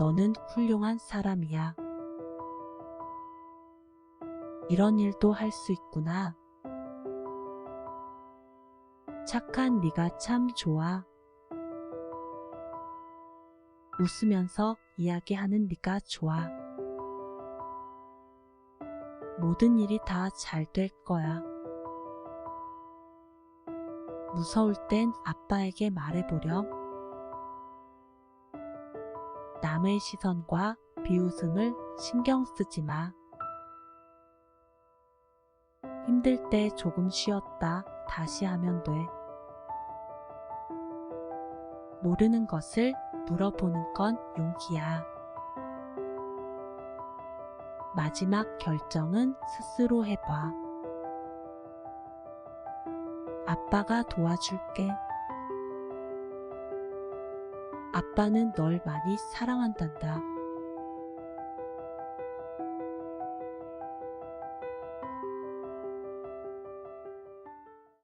너는 훌륭한 사람이야. 이런 일도 할 수 있구나. 착한 네가 참 좋아. 웃으면서 이야기하는 네가 좋아. 모든 일이 다 잘 될 거야. 무서울 땐 아빠에게 말해보렴. 남의 시선과 비웃음을 신경 쓰지 마. 힘들 때 조금 쉬었다 다시 하면 돼. 모르는 것을 물어보는 건 용기야. 마지막 결정은 스스로 해봐. 아빠가 도와줄게. 아빠는 널 많이 사랑한단다.